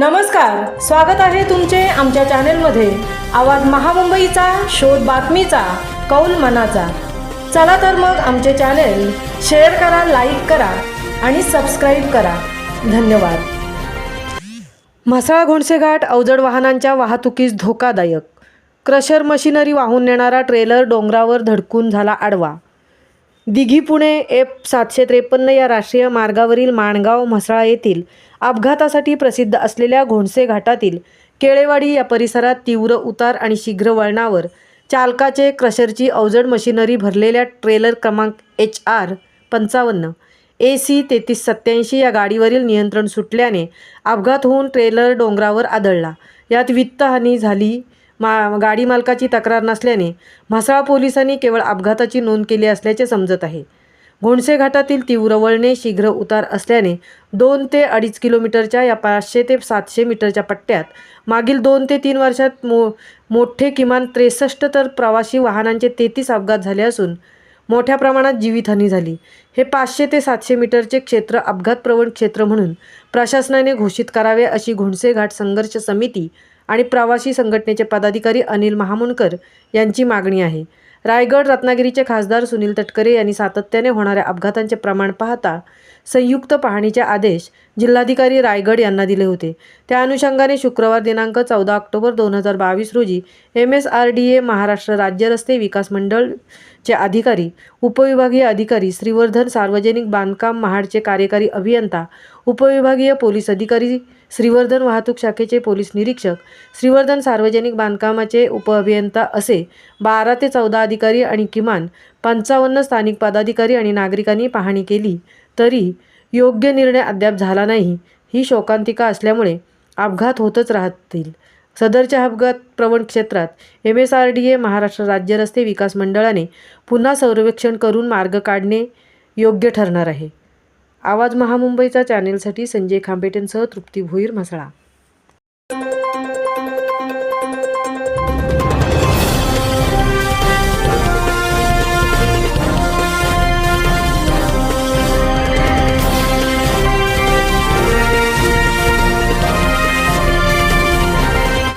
नमस्कार स्वागत आहे तुमचे आमच्या चॅनेलमध्ये. आवाज महामुंबईचा शोध बातमीचा कौल मनाचा. चला तर मग आमचे चॅनेल शेअर करा लाईक करा आणि सबस्क्राईब करा. धन्यवाद. म्हसळा घोणसेघाट अवजड वाहनांच्या वाहतुकीस धोकादायक. क्रशर मशिनरी वाहून नेणारा ट्रेलर डोंगरावर धडकून झाला आडवा. दिघी पुणे एफ सातशे त्रेपन्न या राष्ट्रीय मार्गावरील माणगाव म्हसळा येथील अपघातासाठी प्रसिद्ध असलेल्या घोणसे घाटातील केळेवाडी या परिसरात तीव्र उतार आणि शीघ्र वळणावर चालकाचे क्रशरची अवजड मशिनरी भरलेल्या ट्रेलर क्रमांक एच आर पंचावन्न ए सी तेहतीस सत्याऐंशी या गाडीवरील नियंत्रण सुटल्याने अपघात होऊन ट्रेलर डोंगरावर आदळला. यात वित्तहानी झाली मा गाडी मालकाची तक्रार नसल्याने म्हसाळ पोलिसांनी केवळ अपघाताची नोंद केली असल्याचे समजत आहे. घोणसे घाटातील तीव्र वळणे शीघ्र उतार असल्याने दोन ते अडीच किलोमीटरच्या या पाचशे ते सातशे मीटरच्या पट्ट्यात मागील दोन ते तीन वर्षात मो मोठे किमान त्रेसष्ट तर प्रवासी वाहनांचे तेहतीस अपघात झाले असून मोठ्या प्रमाणात जीवितहानी झाली. हे पाचशे ते सातशे मीटरचे क्षेत्र अपघातप्रवण क्षेत्र म्हणून प्रशासनाने घोषित करावे अशी घोणसे घाट संघर्ष समिती आणि प्रवासी संघटनेचे पदाधिकारी अनिल महामुंडकर यांची मागणी आहे. रायगड रत्नागिरीचे खासदार सुनील तटकरे यांनी सातत्याने होणाऱ्या अपघातांचे प्रमाण पाहता संयुक्त पाहणीचे आदेश जिल्हाधिकारी रायगड यांना दिले होते. त्या अनुषंगाने शुक्रवार दिनांक चौदा ऑक्टोबर दोन हजार बावीस रोजी M S R D A Maharashtra राज्य रस्ते विकास मंडळचे अधिकारी उपविभागीय अधिकारी श्रीवर्धन सार्वजनिक बांधकाम महाडचे कार्यकारी अभियंता उपविभागीय पोलीस अधिकारी श्रीवर्धन वाहतूक शाखेचे पोलीस निरीक्षक श्रीवर्धन सार्वजनिक बांधकामाचे उपअभियंता असे बारा ते चौदा अधिकारी आणि किमान पंचावन्न स्थानिक पदाधिकारी आणि नागरिकांनी पाहणी केली. तरी योग्य निर्णय अद्याप झाला नाही. ही शोकांतिका असल्यामुळे अपघात होतच राहतील. सदरच्या अपघात प्रवण क्षेत्रात M S R D A Maharashtra राज्य रस्ते विकास मंडळाने पुन्हा सर्वेक्षण करून मार्ग काढणे योग्य ठरणार आहे. आवाज महामुंबईचा चॅनेलसाठी संजय खांबेटेंसह तृप्ती भोईर म्हसळा